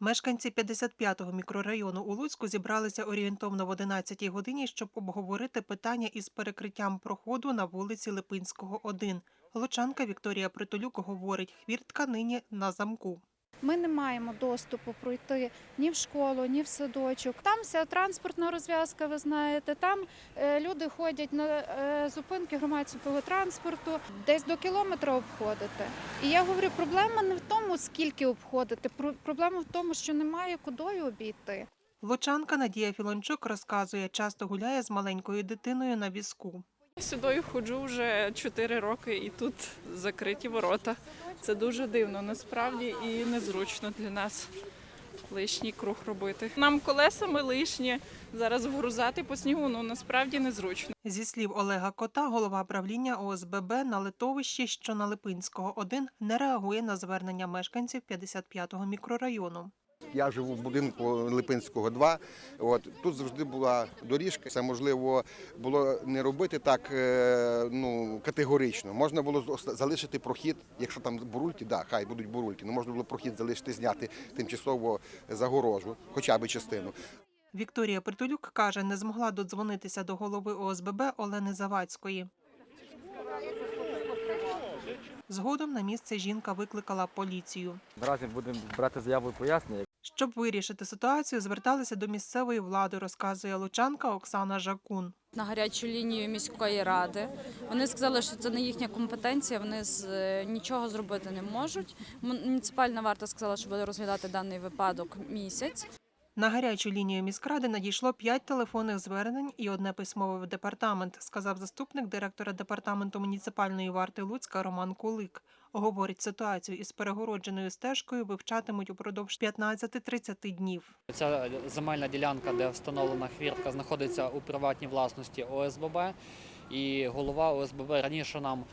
Мешканці 55-го мікрорайону у Луцьку зібралися орієнтовно в 11-й годині, щоб обговорити питання із перекриттям проходу на вулиці Липинського, 1. Лучанка Вікторія Притулюк говорить, хвіртка нині на замку. Ми не маємо доступу пройти ні в школу, ні в садочок. Там вся транспортна розв'язка, ви знаєте. Там е, люди ходять на е, зупинки громадського транспорту, десь до кілометра обходити. І я говорю, проблема не в тому, скільки обходити. Проблема в тому, що немає кудою обійти. Лучанка Надія Філончук розказує, часто гуляє з маленькою дитиною на візку. Сюди ходжу вже 4 роки і тут закриті ворота. Це дуже дивно насправді і незручно для нас лишній круг робити. Нам колесами лишні зараз вгрузати по снігу, ну насправді незручно. Зі слів Олега Кота, голова правління ОСББ на литовищі, що на Липинського 1, не реагує на звернення мешканців 55-го мікрорайону. Я живу в будинку Липинського 2. От тут завжди була доріжка. Це можливо було не робити так е, ну категорично. Можна було залишити прохід, якщо там бурульки, да, хай будуть бурульки. Ну можна було прохід залишити, зняти тимчасово загорожу, хоча б частину. Вікторія Притулюк каже, не змогла додзвонитися до голови ОСББ Олени Завадської. Згодом на місце жінка викликала поліцію. Наразі будемо брати заяву і пояснення. Щоб вирішити ситуацію, зверталися до місцевої влади, розказує лучанка Оксана Жакун. на гарячу лінію міської ради. Вони сказали, що це не їхня компетенція, вони з е, нічого зробити не можуть. Муніципальна варта сказала, що буде розглядати даний випадок місяць. На гарячу лінію міськради надійшло п'ять телефонних звернень і одне письмове в департамент, сказав заступник директора департаменту муніципальної варти Луцька Роман Кулик. Говорить, ситуацію із перегородженою стежкою вивчатимуть упродовж 15-30 днів. Ця земельна ділянка, де встановлена хвіртка, знаходиться у приватній власності ОСББ. І голова ОСББ раніше нам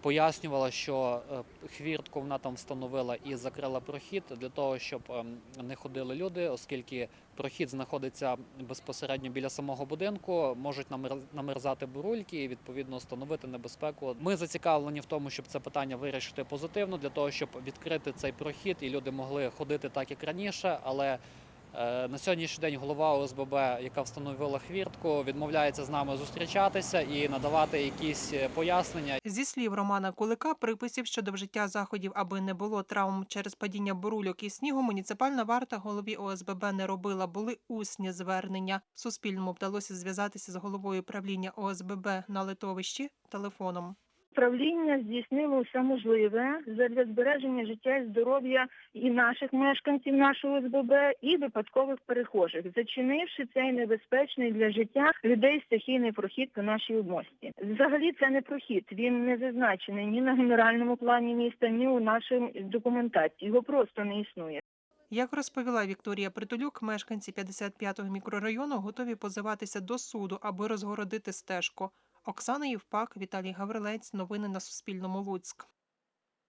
пояснювала, що е, хвіртку вона там встановила і закрила прохід для того, щоб ем, не ходили люди, оскільки прохід знаходиться безпосередньо біля самого будинку, можуть намер- намерзати бурульки і відповідно становити небезпеку. Ми зацікавлені в тому, щоб це питання вирішити позитивно, для того, щоб відкрити цей прохід і люди могли ходити так, як раніше, але Е, На сьогоднішній день голова ОСББ, яка встановила хвіртку, відмовляється з нами зустрічатися і надавати якісь е, пояснення. Зі слів Романа Кулика, приписів щодо вжиття заходів, аби не було травм через падіння бурульок і снігу, муніципальна варта голові ОСББ не робила. Були усні звернення. Суспільному вдалося зв'язатися з головою правління ОСББ на литовищі телефоном. Правління здійснило все можливе для збереження життя і здоров'я і наших мешканців нашого СББ, і випадкових перехожих, зачинивши цей небезпечний для життя людей стихійний прохід по нашій обмості. Взагалі це не прохід. Він не зазначений ні на генеральному плані міста, ні у нашій документації. Його просто не існує. Як розповіла Вікторія Притулюк, мешканці 55-го мікрорайону готові позиватися до суду, аби розгородити стежку. Оксана Євпак, Віталій Гаврилець. Новини на Суспільному. Луцьк.